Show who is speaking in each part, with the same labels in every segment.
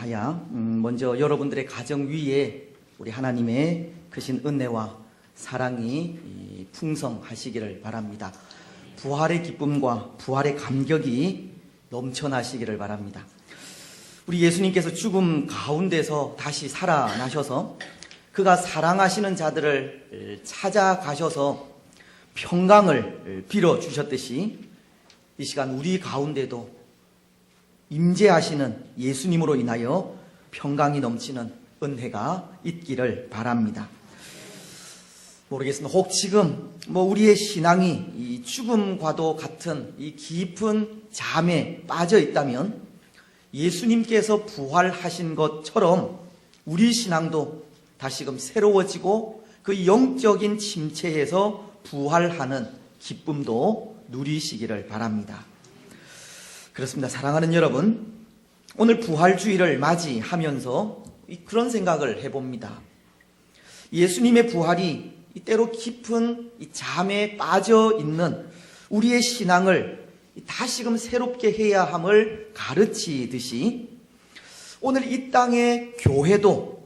Speaker 1: 위하여 음, 먼저 여러분들의 가정 위에 우리 하나님의 크신 은혜와 사랑이 이, 풍성하시기를 바랍니다. 부활의 기쁨과 부활의 감격이 넘쳐나시기를 바랍니다. 우리 예수님께서 죽음 가운데서 다시 살아나셔서 그가 사랑하시는 자들을 찾아가셔서 평강을 빌어 주셨듯이 이 시간 우리 가운데도 임재하시는 예수님으로 인하여 평강이 넘치는 은혜가 있기를 바랍니다. 모르겠습니다. 혹 지금 뭐 우리의 신앙이 이 죽음과도 같은 이 깊은 잠에 빠져 있다면 예수님께서 부활하신 것처럼 우리 신앙도 다시금 새로워지고 그 영적인 침체에서 부활하는 기쁨도 누리시기를 바랍니다. 그렇습니다. 사랑하는 여러분, 오늘 부활주의를 맞이하면서 그런 생각을 해봅니다. 예수님의 부활이 때로 깊은 잠에 빠져 있는 우리의 신앙을 다시금 새롭게 해야 함을 가르치듯이 오늘 이 땅의 교회도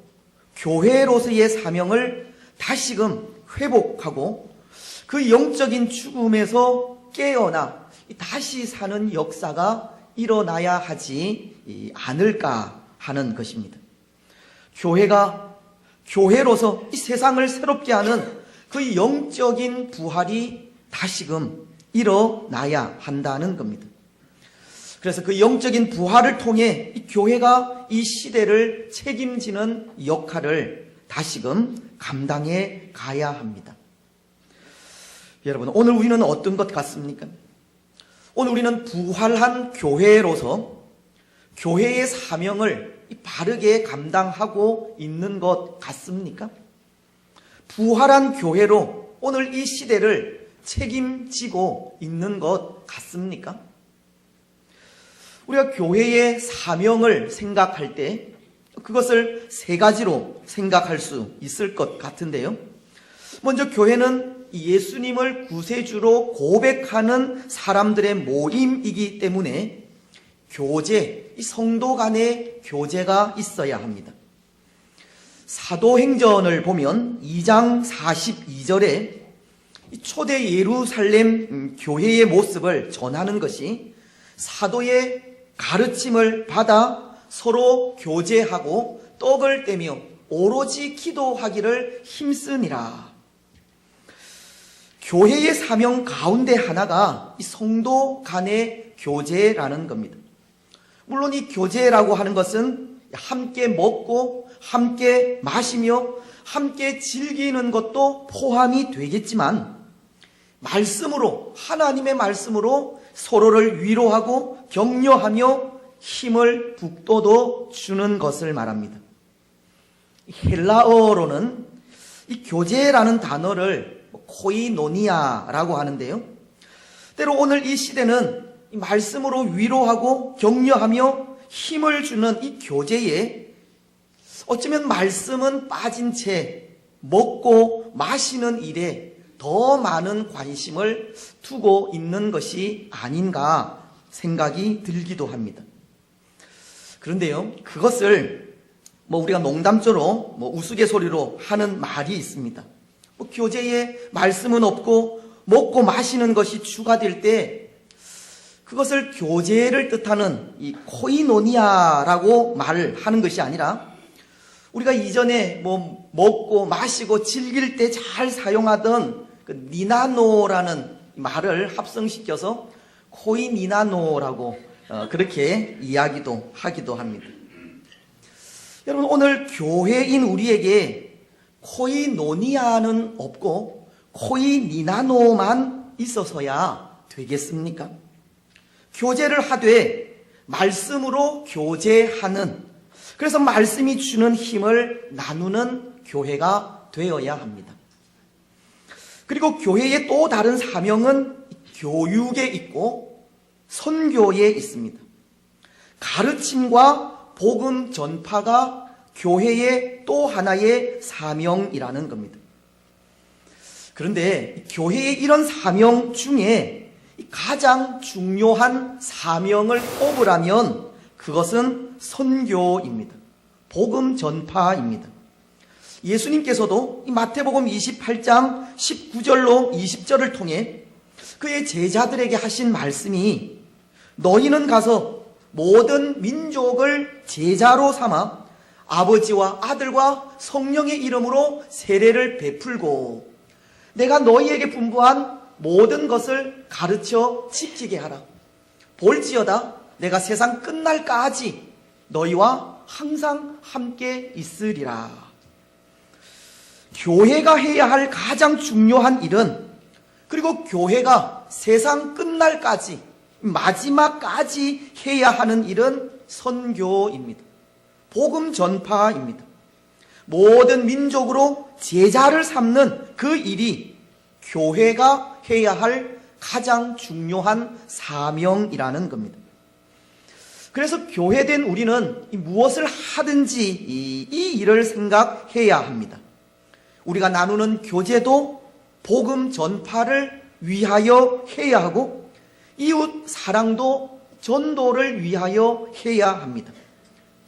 Speaker 1: 교회로서의 사명을 다시금 회복하고 그 영적인 죽음에서 깨어나 다시 사는 역사가 일어나야 하지 않을까 하는 것입니다. 교회가 교회로서 이 세상을 새롭게 하는 그 영적인 부활이 다시금 일어나야 한다는 겁니다. 그래서 그 영적인 부활을 통해 이 교회가 이 시대를 책임지는 역할을 다시금 감당해 가야 합니다. 여러분, 오늘 우리는 어떤 것 같습니까? 오늘 우리는 부활한 교회로서 교회의 사명을 바르게 감당하고 있는 것 같습니까? 부활한 교회로 오늘 이 시대를 책임지고 있는 것 같습니까? 우리가 교회의 사명을 생각할 때 그것을 세 가지로 생각할 수 있을 것 같은데요. 먼저 교회는 예수님을 구세주로 고백하는 사람들의 모임이기 때문에 교제, 성도 간의 교제가 있어야 합니다. 사도행전을 보면 2장 42절에 초대 예루살렘 교회의 모습을 전하는 것이 사도의 가르침을 받아 서로 교제하고 떡을 떼며 오로지 기도하기를 힘쓰니라. 교회의 사명 가운데 하나가 성도 간의 교제라는 겁니다. 물론 이 교제라고 하는 것은 함께 먹고 함께 마시며 함께 즐기는 것도 포함이 되겠지만 말씀으로 하나님의 말씀으로 서로를 위로하고 격려하며 힘을 북돋워 주는 것을 말합니다. 헬라어로는 이 교제라는 단어를 코이노니아라고 하는데요. 때로 오늘 이 시대는 말씀으로 위로하고 격려하며 힘을 주는 이 교제에 어쩌면 말씀은 빠진 채 먹고 마시는 일에 더 많은 관심을 두고 있는 것이 아닌가 생각이 들기도 합니다. 그런데요, 그것을 뭐 우리가 농담조로 뭐 우스갯소리로 하는 말이 있습니다. 뭐 교제에 말씀은 없고 먹고 마시는 것이 추가될 때 그것을 교제를 뜻하는 이 코이노니아라고 말을 하는 것이 아니라 우리가 이전에 뭐 먹고 마시고 즐길 때 잘 사용하던 그 니나노라는 말을 합성시켜서 코이니나노라고 어, 그렇게 이야기도 하기도 합니다. 여러분 오늘 교회인 우리에게 코이노니아는 없고 코이니나노만 있어서야 되겠습니까? 교제를 하되 말씀으로 교제하는 그래서 말씀이 주는 힘을 나누는 교회가 되어야 합니다. 그리고 교회의 또 다른 사명은 교육에 있고 선교에 있습니다. 가르침과 복음 전파가 교회의 또 하나의 사명이라는 겁니다. 그런데 교회의 이런 사명 중에 가장 중요한 사명을 꼽으라면 그것은 선교입니다. 복음 전파입니다. 예수님께서도 이 마태복음 28장 19절로 20절을 통해 그의 제자들에게 하신 말씀이 너희는 가서 모든 민족을 제자로 삼아 아버지와 아들과 성령의 이름으로 세례를 베풀고 내가 너희에게 분부한 모든 것을 가르쳐 지키게 하라. 볼지어다 내가 세상 끝날까지 너희와 항상 함께 있으리라. 교회가 해야 할 가장 중요한 일은 그리고 교회가 세상 끝날까지 마지막까지 해야 하는 일은 선교입니다. 복음 전파입니다. 모든 민족으로 제자를 삼는 그 일이 교회가 해야 할 가장 중요한 사명이라는 겁니다. 그래서 교회된 우리는 무엇을 하든지 이, 이 일을 생각해야 합니다. 우리가 나누는 교제도 복음 전파를 위하여 해야 하고 이웃 사랑도 전도를 위하여 해야 합니다.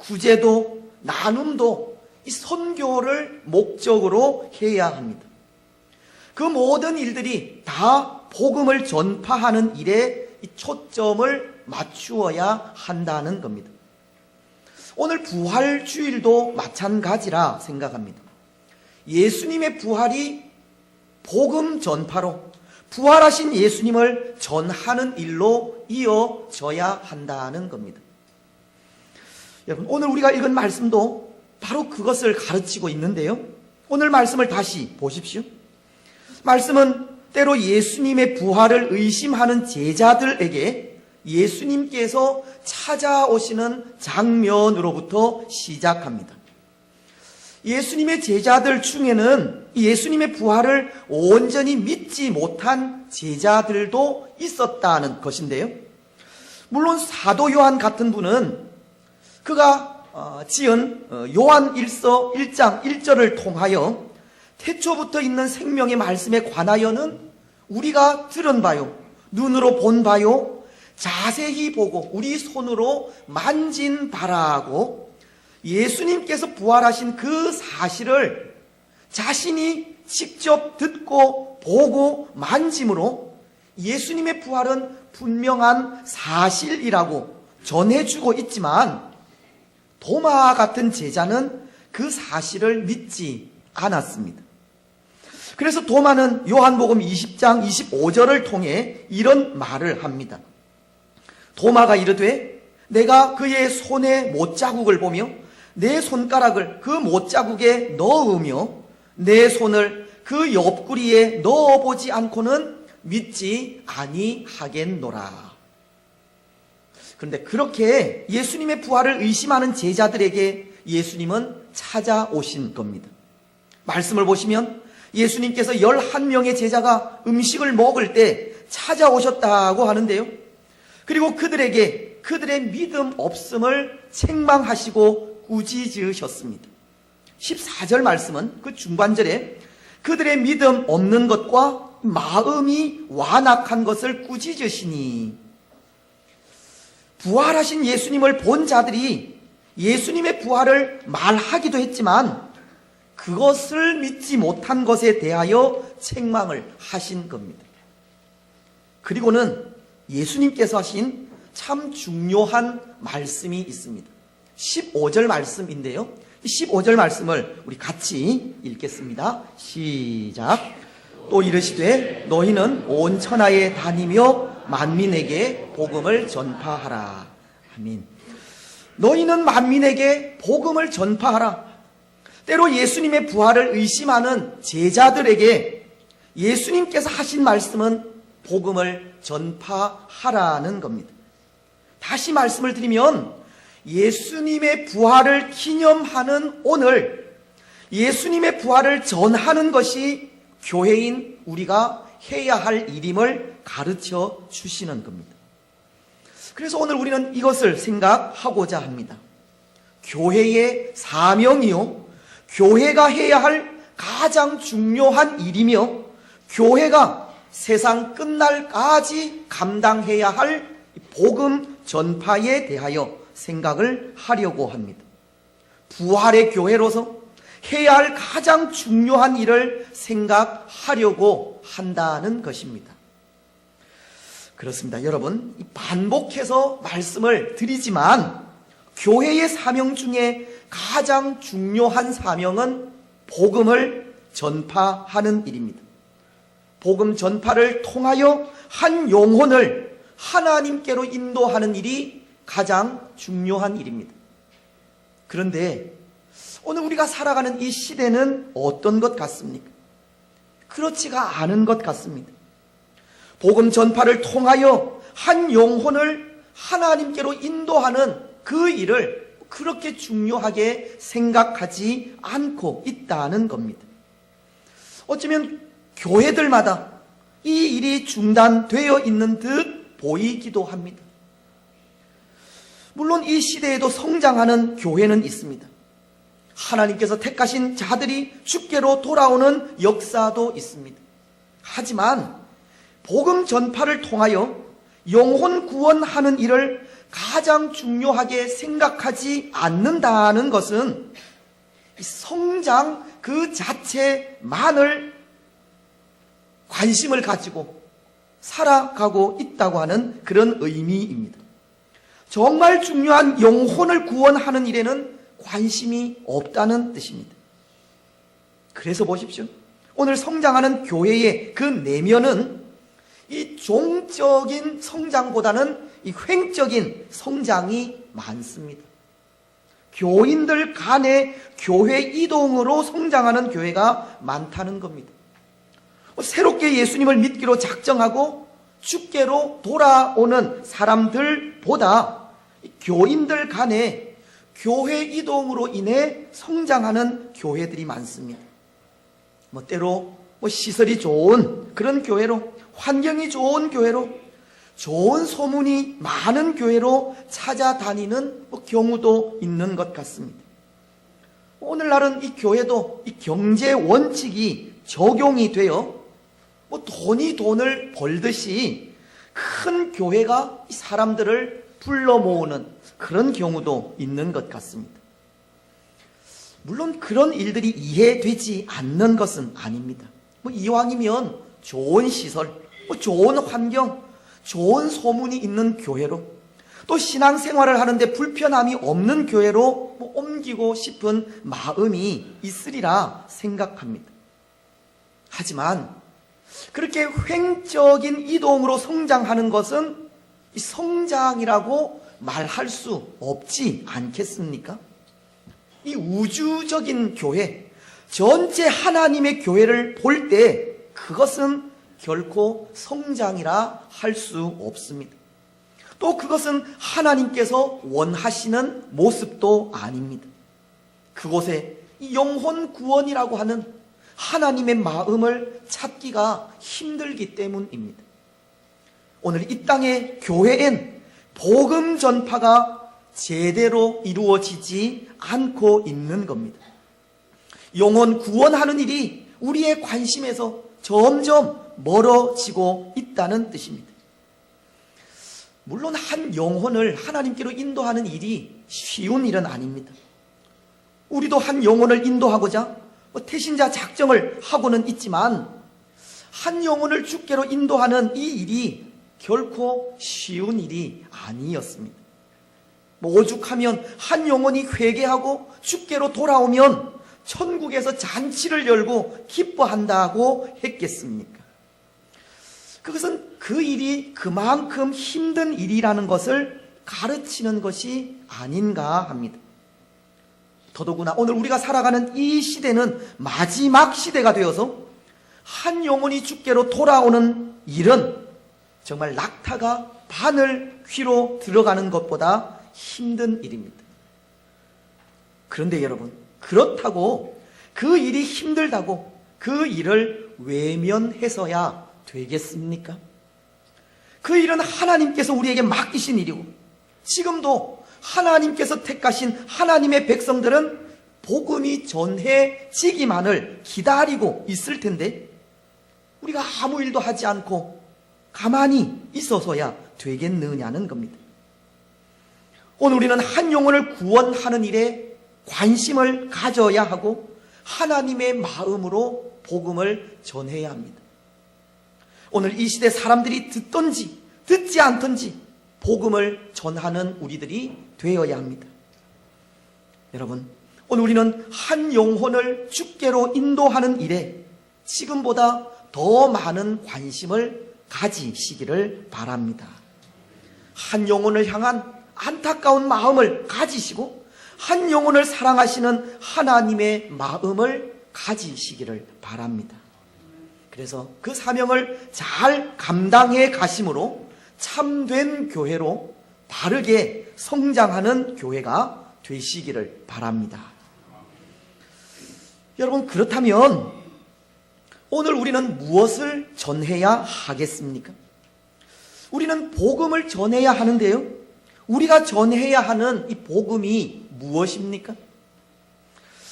Speaker 1: 구제도 나눔도 이 선교를 목적으로 해야 합니다. 그 모든 일들이 다 복음을 전파하는 일에 이 초점을 맞추어야 한다는 겁니다. 오늘 부활 주일도 마찬가지라 생각합니다. 예수님의 부활이 복음 전파로 부활하신 예수님을 전하는 일로 이어져야 한다는 겁니다. 여러분, 오늘 우리가 읽은 말씀도 바로 그것을 가르치고 있는데요. 오늘 말씀을 다시 보십시오. 말씀은 때로 예수님의 부활을 의심하는 제자들에게 예수님께서 찾아오시는 장면으로부터 시작합니다. 예수님의 제자들 중에는 예수님의 부활을 온전히 믿지 못한 제자들도 있었다는 것인데요. 물론 사도 요한 같은 분은 그가 어, 지은 어, 요한 1서 1장 1절을 통하여 태초부터 있는 생명의 말씀에 관하여는 우리가 들은 바요, 눈으로 본 바요, 자세히 보고 우리 손으로 만진 바라고 예수님께서 부활하신 그 사실을 자신이 직접 듣고 보고 만짐으로 예수님의 부활은 분명한 사실이라고 전해주고 있지만 도마 같은 제자는 그 사실을 믿지 않았습니다. 그래서 도마는 요한복음 20장 25절을 통해 이런 말을 합니다. 도마가 이르되 내가 그의 손에 못자국을 보며 내 손가락을 그 못자국에 넣으며 내 손을 그 옆구리에 넣어보지 않고는 믿지 아니하겠노라. 그런데 그렇게 예수님의 부활을 의심하는 제자들에게 예수님은 찾아오신 겁니다. 말씀을 보시면 예수님께서 11명의 제자가 음식을 먹을 때 찾아오셨다고 하는데요. 그리고 그들에게 그들의 믿음 없음을 책망하시고 꾸짖으셨습니다. 14절 말씀은 그 중반절에 그들의 믿음 없는 것과 마음이 완악한 것을 꾸짖으시니 부활하신 예수님을 본 자들이 예수님의 부활을 말하기도 했지만 그것을 믿지 못한 것에 대하여 책망을 하신 겁니다. 그리고는 예수님께서 하신 참 중요한 말씀이 있습니다. 15절 말씀인데요. 15절 말씀을 우리 같이 읽겠습니다. 시작. 또 이르시되 너희는 온 천하에 다니며 만민에게 복음을 전파하라. 아멘. 너희는 만민에게 복음을 전파하라. 때로 예수님의 부활을 의심하는 제자들에게 예수님께서 하신 말씀은 복음을 전파하라는 겁니다. 다시 말씀을 드리면 예수님의 부활을 기념하는 오늘 예수님의 부활을 전하는 것이 교회인 우리가 해야 할 일임을 가르쳐 주시는 겁니다. 그래서 오늘 우리는 이것을 생각하고자 합니다. 교회의 사명이요. 교회가 해야 할 가장 중요한 일이며 교회가 세상 끝날까지 감당해야 할 복음 전파에 대하여 생각을 하려고 합니다. 부활의 교회로서 해야 할 가장 중요한 일을 생각하려고 한다는 것입니다. 그렇습니다. 여러분, 반복해서 말씀을 드리지만 교회의 사명 중에 가장 중요한 사명은 복음을 전파하는 일입니다. 복음 전파를 통하여 한 영혼을 하나님께로 인도하는 일이 가장 중요한 일입니다. 그런데 오늘 우리가 살아가는 이 시대는 어떤 것 같습니까? 그렇지가 않은 것 같습니다. 복음 전파를 통하여 한 영혼을 하나님께로 인도하는 그 일을 그렇게 중요하게 생각하지 않고 있다는 겁니다. 어쩌면 교회들마다 이 일이 중단되어 있는 듯 보이기도 합니다. 물론 이 시대에도 성장하는 교회는 있습니다. 하나님께서 택하신 자들이 주께로 돌아오는 역사도 있습니다. 하지만 복음 전파를 통하여 영혼 구원하는 일을 가장 중요하게 생각하지 않는다는 것은 성장 그 자체만을 관심을 가지고 살아가고 있다고 하는 그런 의미입니다. 정말 중요한 영혼을 구원하는 일에는 관심이 없다는 뜻입니다. 그래서 보십시오. 오늘 성장하는 교회의 그 내면은 이 종적인 성장보다는 이 횡적인 성장이 많습니다. 교인들 간의 교회 이동으로 성장하는 교회가 많다는 겁니다. 새롭게 예수님을 믿기로 작정하고 주께로 돌아오는 사람들보다 교인들 간의 교회 이동으로 인해 성장하는 교회들이 많습니다. 뭐 때로 뭐 시설이 좋은 그런 교회로 환경이 좋은 교회로 좋은 소문이 많은 교회로 찾아다니는 뭐 경우도 있는 것 같습니다. 오늘날은 이 교회도 이 경제 원칙이 적용이 되어 뭐 돈이 돈을 벌듯이 큰 교회가 사람들을 불러 모으는 그런 경우도 있는 것 같습니다. 물론 그런 일들이 이해되지 않는 것은 아닙니다. 뭐 이왕이면 좋은 시설, 뭐 좋은 환경, 좋은 소문이 있는 교회로 또 신앙생활을 하는데 불편함이 없는 교회로 뭐 옮기고 싶은 마음이 있으리라 생각합니다. 하지만 그렇게 횡적인 이동으로 성장하는 것은 성장이라고 말할 수 없지 않겠습니까? 이 우주적인 교회, 전체 하나님의 교회를 볼 때 그것은 결코 성장이라 할 수 없습니다. 또 그것은 하나님께서 원하시는 모습도 아닙니다. 그곳에 영혼 구원이라고 하는 하나님의 마음을 찾기가 힘들기 때문입니다. 오늘 이 땅의 교회엔 복음 전파가 제대로 이루어지지 않고 있는 겁니다. 영혼 구원하는 일이 우리의 관심에서 점점 멀어지고 있다는 뜻입니다. 물론 한 영혼을 하나님께로 인도하는 일이 쉬운 일은 아닙니다. 우리도 한 영혼을 인도하고자 뭐 태신자 작정을 하고는 있지만 한 영혼을 주께로 인도하는 이 일이 결코 쉬운 일이 아니었습니다. 뭐 오죽하면 한 영혼이 회개하고 주께로 돌아오면 천국에서 잔치를 열고 기뻐한다고 했겠습니까? 그것은 그 일이 그만큼 힘든 일이라는 것을 가르치는 것이 아닌가 합니다. 더더구나 오늘 우리가 살아가는 이 시대는 마지막 시대가 되어서 한 영혼이 주께로 돌아오는 일은 정말 낙타가 바늘 귀로 들어가는 것보다 힘든 일입니다. 그런데 여러분, 그렇다고 그 일이 힘들다고 그 일을 외면해서야 되겠습니까? 그 일은 하나님께서 우리에게 맡기신 일이고 지금도 하나님께서 택하신 하나님의 백성들은 복음이 전해지기만을 기다리고 있을 텐데 우리가 아무 일도 하지 않고 가만히 있어서야 되겠느냐는 겁니다. 오늘 우리는 한 영혼을 구원하는 일에 관심을 가져야 하고 하나님의 마음으로 복음을 전해야 합니다. 오늘 이 시대 사람들이 듣던지 듣지 않던지 복음을 전하는 우리들이 되어야 합니다. 여러분, 오늘 우리는 한 영혼을 주께로 인도하는 일에 지금보다 더 많은 관심을 가지시기를 바랍니다. 한 영혼을 향한 안타까운 마음을 가지시고 한 영혼을 사랑하시는 하나님의 마음을 가지시기를 바랍니다. 그래서 그 사명을 잘 감당해 가심으로 참된 교회로 바르게 성장하는 교회가 되시기를 바랍니다. 여러분, 그렇다면 오늘 우리는 무엇을 전해야 하겠습니까? 우리는 복음을 전해야 하는데요. 우리가 전해야 하는 이 복음이 무엇입니까?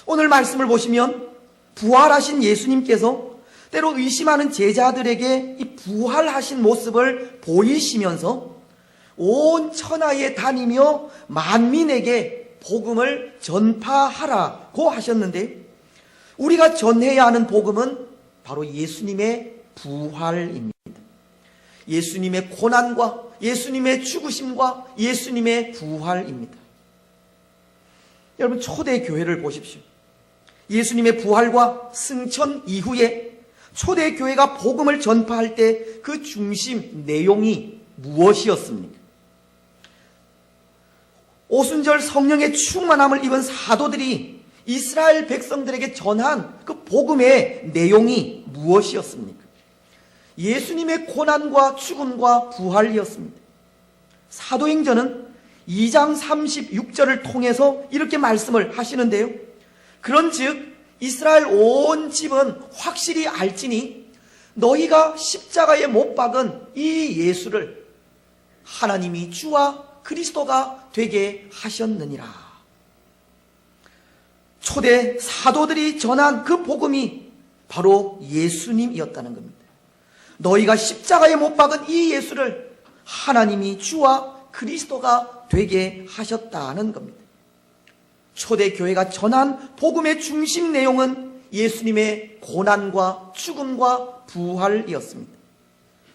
Speaker 1: 오늘 말씀을 보시면 부활하신 예수님께서 때로 의심하는 제자들에게 이 부활하신 모습을 보이시면서 온 천하에 다니며 만민에게 복음을 전파하라고 하셨는데 우리가 전해야 하는 복음은 바로 예수님의 부활입니다. 예수님의 고난과 예수님의 죽으심과 예수님의 부활입니다. 여러분 초대 교회를 보십시오. 예수님의 부활과 승천 이후에 초대 교회가 복음을 전파할 때 그 중심 내용이 무엇이었습니까? 오순절 성령의 충만함을 입은 사도들이 이스라엘 백성들에게 전한 그 복음의 내용이 무엇이었습니까? 예수님의 고난과 죽음과 부활이었습니다. 사도행전은 2장 36절을 통해서 이렇게 말씀을 하시는데요. 그런 즉 이스라엘 온 집은 확실히 알지니 너희가 십자가에 못 박은 이 예수를 하나님이 주와 그리스도가 되게 하셨느니라. 초대 사도들이 전한 그 복음이 바로 예수님이었다는 겁니다. 너희가 십자가에 못 박은 이 예수를 하나님이 주와 그리스도가 되게 하셨다는 겁니다. 초대 교회가 전한 복음의 중심 내용은 예수님의 고난과 죽음과 부활이었습니다.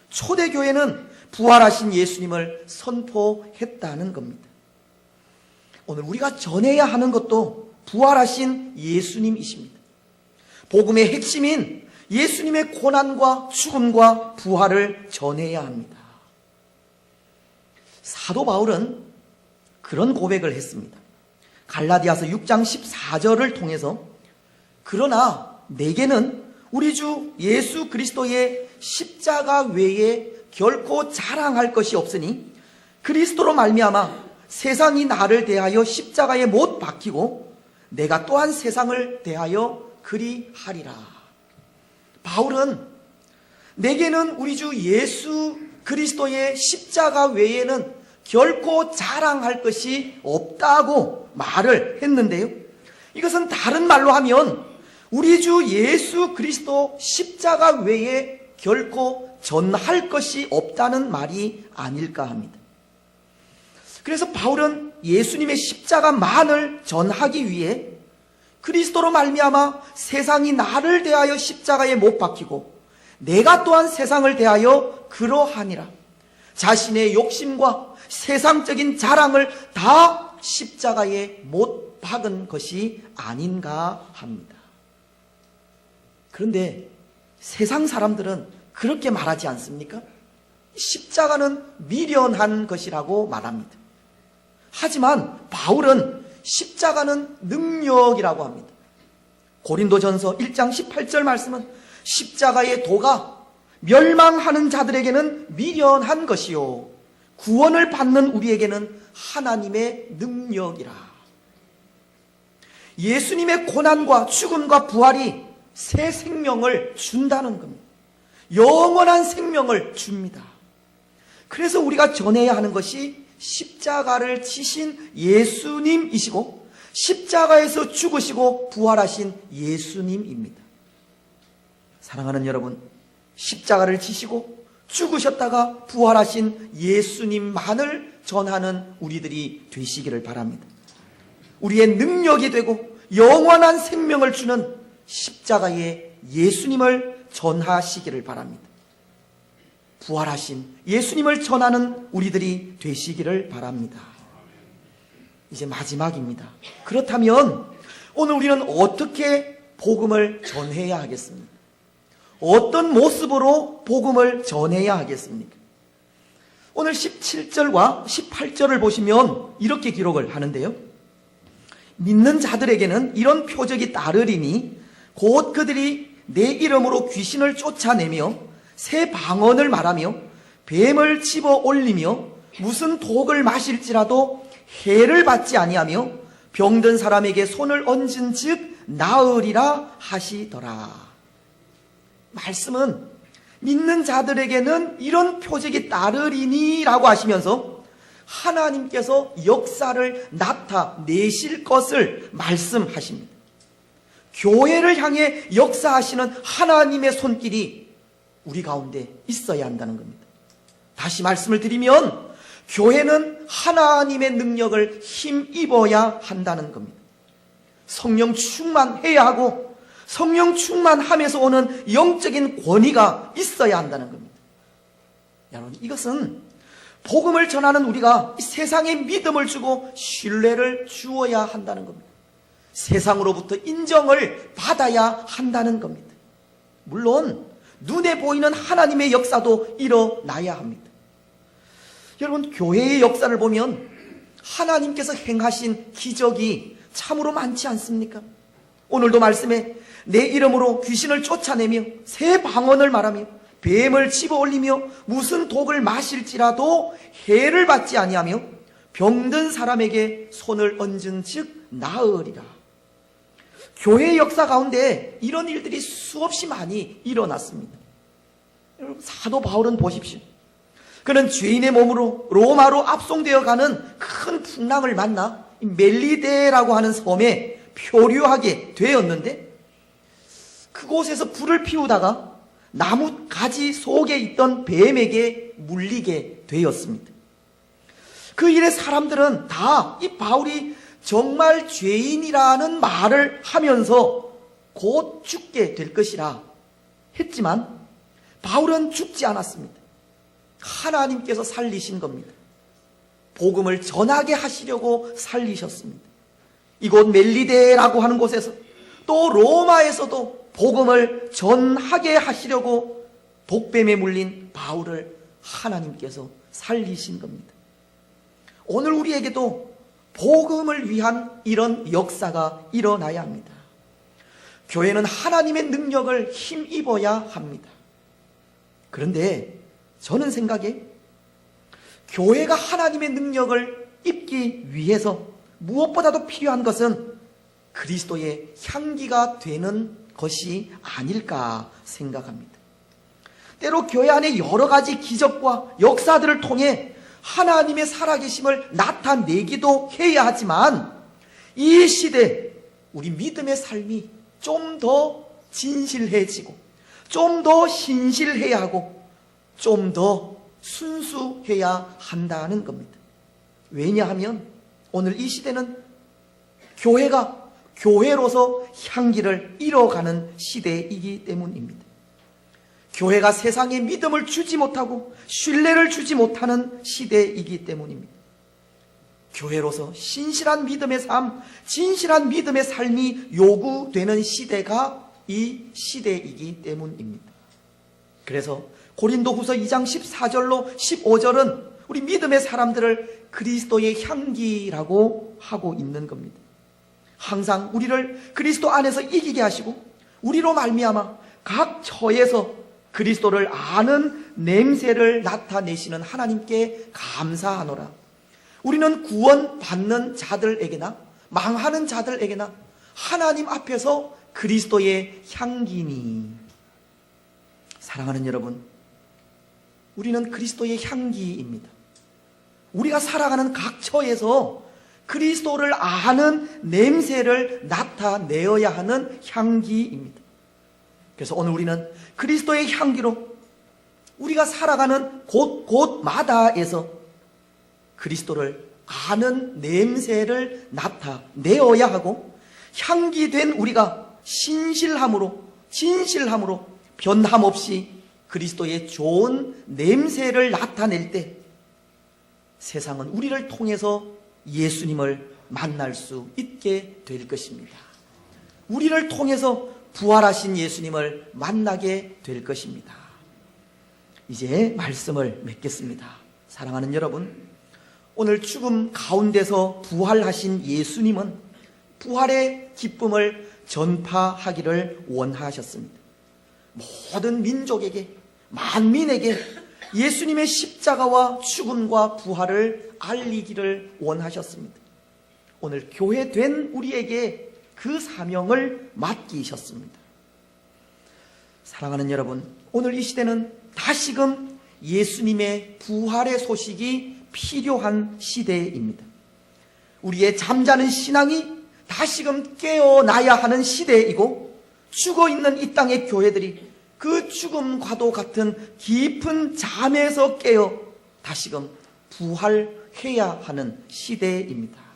Speaker 1: 초대 교회는 부활하신 예수님을 선포했다는 겁니다. 오늘 우리가 전해야 하는 것도 부활하신 예수님이십니다. 복음의 핵심인 예수님의 고난과 죽음과 부활을 전해야 합니다. 사도 바울은 그런 고백을 했습니다. 갈라디아서 6장 14절을 통해서 그러나 내게는 우리 주 예수 그리스도의 십자가 외에 결코 자랑할 것이 없으니 그리스도로 말미암아 세상이 나를 대하여 십자가에 못 박히고 내가 또한 세상을 대하여 그리하리라. 바울은 내게는 우리 주 예수 그리스도의 십자가 외에는 결코 자랑할 것이 없다고 말을 했는데요. 이것은 다른 말로 하면 우리 주 예수 그리스도 십자가 외에 결코 전할 것이 없다는 말이 아닐까 합니다. 그래서 바울은 예수님의 십자가만을 전하기 위해 그리스도로 말미암아 세상이 나를 대하여 십자가에 못 박히고 내가 또한 세상을 대하여 그러하니라. 자신의 욕심과 세상적인 자랑을 다 십자가에 못 박은 것이 아닌가 합니다. 그런데 세상 사람들은 그렇게 말하지 않습니까? 십자가는 미련한 것이라고 말합니다. 하지만 바울은 십자가는 능력이라고 합니다. 고린도전서 1장 18절 말씀은 십자가의 도가 멸망하는 자들에게는 미련한 것이요 구원을 받는 우리에게는 하나님의 능력이라. 예수님의 고난과 죽음과 부활이 새 생명을 준다는 겁니다. 영원한 생명을 줍니다. 그래서 우리가 전해야 하는 것이 십자가를 지신 예수님이시고 십자가에서 죽으시고 부활하신 예수님입니다. 사랑하는 여러분, 십자가를 지시고 죽으셨다가 부활하신 예수님만을 전하는 우리들이 되시기를 바랍니다. 우리의 능력이 되고 영원한 생명을 주는 십자가의 예수님을 전하시기를 바랍니다. 부활하신 예수님을 전하는 우리들이 되시기를 바랍니다. 이제 마지막입니다. 그렇다면 오늘 우리는 어떻게 복음을 전해야 하겠습니까? 어떤 모습으로 복음을 전해야 하겠습니까? 오늘 17절과 18절을 보시면 이렇게 기록을 하는데요. 믿는 자들에게는 이런 표적이 따르리니 곧 그들이 내 이름으로 귀신을 쫓아내며 새 방언을 말하며 뱀을 집어 올리며 무슨 독을 마실지라도 해를 받지 아니하며 병든 사람에게 손을 얹은 즉 나으리라 하시더라. 말씀은 믿는 자들에게는 이런 표적이 따르리니라고 하시면서 하나님께서 역사를 나타내실 것을 말씀하십니다. 교회를 향해 역사하시는 하나님의 손길이 우리 가운데 있어야 한다는 겁니다. 다시 말씀을 드리면 교회는 하나님의 능력을 힘입어야 한다는 겁니다. 성령 충만해야 하고 성령 충만함에서 오는 영적인 권위가 있어야 한다는 겁니다. 여러분, 이것은 복음을 전하는 우리가 이 세상에 믿음을 주고 신뢰를 주어야 한다는 겁니다. 세상으로부터 인정을 받아야 한다는 겁니다. 물론 눈에 보이는 하나님의 역사도 일어나야 합니다. 여러분 교회의 역사를 보면 하나님께서 행하신 기적이 참으로 많지 않습니까? 오늘도 말씀에 내 이름으로 귀신을 쫓아내며 새 방언을 말하며 뱀을 집어 올리며 무슨 독을 마실지라도 해를 받지 아니하며 병든 사람에게 손을 얹은 즉 나으리라. 교회의 역사 가운데 이런 일들이 수없이 많이 일어났습니다. 여러분 사도 바울은 보십시오. 그는 죄인의 몸으로 로마로 압송되어 가는 큰 풍랑을 만나 멜리데라고 하는 섬에 표류하게 되었는데 그곳에서 불을 피우다가 나무 가지 속에 있던 뱀에게 물리게 되었습니다. 그 일에 사람들은 다 이 바울이 정말 죄인이라는 말을 하면서 곧 죽게 될 것이라 했지만 바울은 죽지 않았습니다. 하나님께서 살리신 겁니다. 복음을 전하게 하시려고 살리셨습니다. 이곳 멜리데라고 하는 곳에서 또 로마에서도 복음을 전하게 하시려고 독뱀에 물린 바울을 하나님께서 살리신 겁니다. 오늘 우리에게도 복음을 위한 이런 역사가 일어나야 합니다. 교회는 하나님의 능력을 힘입어야 합니다. 그런데 저는 생각에 교회가 하나님의 능력을 입기 위해서 무엇보다도 필요한 것은 그리스도의 향기가 되는 것이 아닐까 생각합니다. 때로 교회 안에 여러 가지 기적과 역사들을 통해 하나님의 살아계심을 나타내기도 해야 하지만 이 시대 우리 믿음의 삶이 좀 더 진실해지고 좀 더 신실해야 하고 좀 더 순수해야 한다는 겁니다. 왜냐하면 오늘 이 시대는 교회가 교회로서 향기를 잃어가는 시대이기 때문입니다. 교회가 세상에 믿음을 주지 못하고 신뢰를 주지 못하는 시대이기 때문입니다. 교회로서 신실한 믿음의 삶, 진실한 믿음의 삶이 요구되는 시대가 이 시대이기 때문입니다. 그래서 고린도 후서 2장 14절로 15절은 우리 믿음의 사람들을 그리스도의 향기라고 하고 있는 겁니다. 항상 우리를 그리스도 안에서 이기게 하시고 우리로 말미암아 각 처에서 그리스도를 아는 냄새를 나타내시는 하나님께 감사하노라. 우리는 구원받는 자들에게나 망하는 자들에게나 하나님 앞에서 그리스도의 향기니. 사랑하는 여러분, 우리는 그리스도의 향기입니다. 우리가 살아가는 각 처에서 그리스도를 아는 냄새를 나타내어야 하는 향기입니다. 그래서 오늘 우리는 그리스도의 향기로 우리가 살아가는 곳곳마다에서 그리스도를 아는 냄새를 나타내어야 하고 향기된 우리가 신실함으로 진실함으로 변함없이 그리스도의 좋은 냄새를 나타낼 때 세상은 우리를 통해서 예수님을 만날 수 있게 될 것입니다. 우리를 통해서 부활하신 예수님을 만나게 될 것입니다. 이제 말씀을 맺겠습니다. 사랑하는 여러분, 오늘 죽음 가운데서 부활하신 예수님은 부활의 기쁨을 전파하기를 원하셨습니다. 모든 민족에게, 만민에게 예수님의 십자가와 죽음과 부활을 알리기를 원하셨습니다. 오늘 교회 된 우리에게 그 사명을 맡기셨습니다. 사랑하는 여러분, 오늘 이 시대는 다시금 예수님의 부활의 소식이 필요한 시대입니다. 우리의 잠자는 신앙이 다시금 깨어나야 하는 시대이고 죽어 있는 이 땅의 교회들이 그 죽음과도 같은 깊은 잠에서 깨어 다시금 부활해야 하는 시대입니다.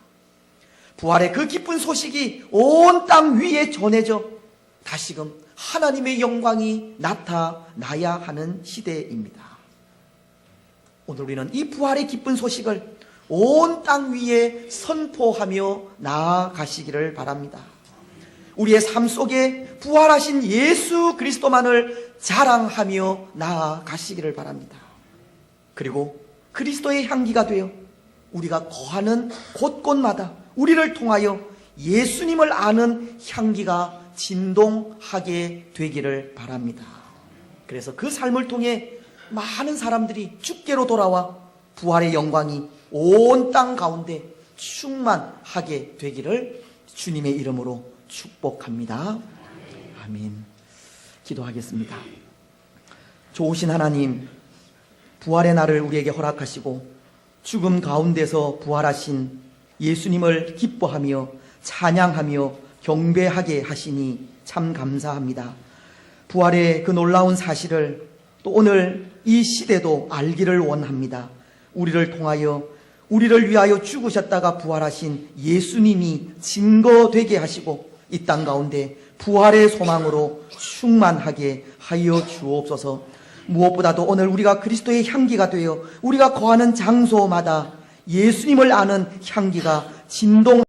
Speaker 1: 부활의 그 기쁜 소식이 온 땅 위에 전해져 다시금 하나님의 영광이 나타나야 하는 시대입니다. 오늘 우리는 이 부활의 기쁜 소식을 온 땅 위에 선포하며 나아가시기를 바랍니다. 우리의 삶 속에 부활하신 예수 그리스도만을 자랑하며 나아가시기를 바랍니다. 그리고 그리스도의 향기가 되어 우리가 거하는 곳곳마다 우리를 통하여 예수님을 아는 향기가 진동하게 되기를 바랍니다. 그래서 그 삶을 통해 많은 사람들이 주께로 돌아와 부활의 영광이 온 땅 가운데 충만하게 되기를 주님의 이름으로 축복합니다. 아멘. 기도하겠습니다. 좋으신 하나님, 부활의 날을 우리에게 허락하시고 죽음 가운데서 부활하신 예수님을 기뻐하며 찬양하며 경배하게 하시니 참 감사합니다. 부활의 그 놀라운 사실을 또 오늘 이 시대도 알기를 원합니다. 우리를 통하여 우리를 위하여 죽으셨다가 부활하신 예수님이 증거되게 하시고 이 땅 가운데 부활의 소망으로 충만하게 하여 주옵소서. 무엇보다도 오늘 우리가 그리스도의 향기가 되어 우리가 거하는 장소마다 예수님을 아는 향기가 진동